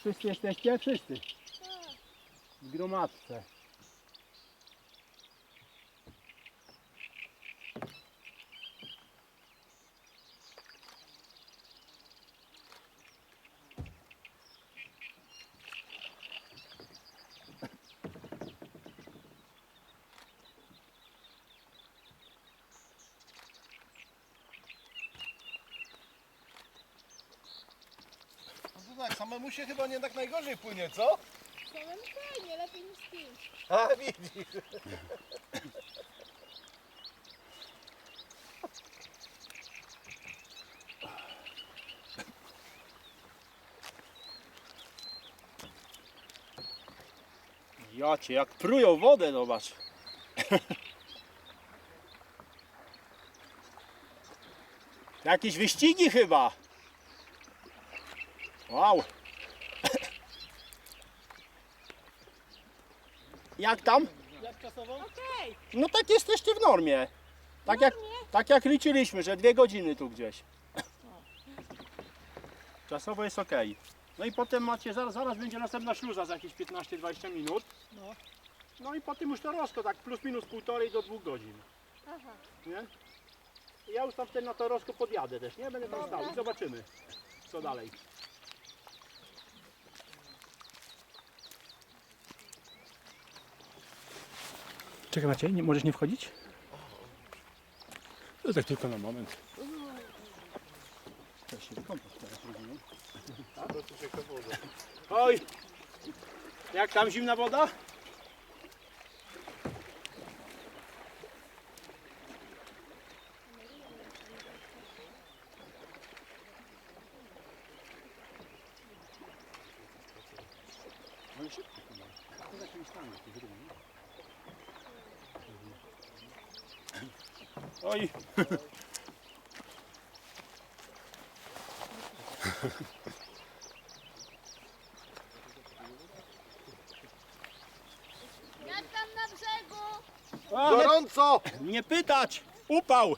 Wszyscy jesteście? Wszyscy. W gromadce. Tak, samemu się chyba nie tak najgorzej płynie, co? Samemu fajnie, lepiej niż z kimś. A widzisz. Jacie, jak prują wodę, zobacz. Jakieś wyścigi chyba. Wow. Jak tam? Jak czasowo? Okej, No tak jesteście w normie. Tak jak, tak jak liczyliśmy, że dwie godziny tu gdzieś. Czasowo jest ok. No i potem macie, zaraz, zaraz będzie następna śluza za jakieś 15-20 minut. No. No i potem już to rosko, tak plus minus półtorej do dwóch godzin. aha. Nie? I Ja już tam wtedy na to rosko podjadę też, nie? Będę tam stał i zobaczymy, co dalej. Czekaj Maciej, nie, możesz nie wchodzić? To tak tylko na moment. Trzeba się wykąpać teraz, rozumiem? To tu się woda. Oj! Jak tam zimna woda? Ale szybko chyba. To w jakimś stanie, to drugi, Oj! Jak tam na brzegu? A, Gorąco! nie pytać! Upał!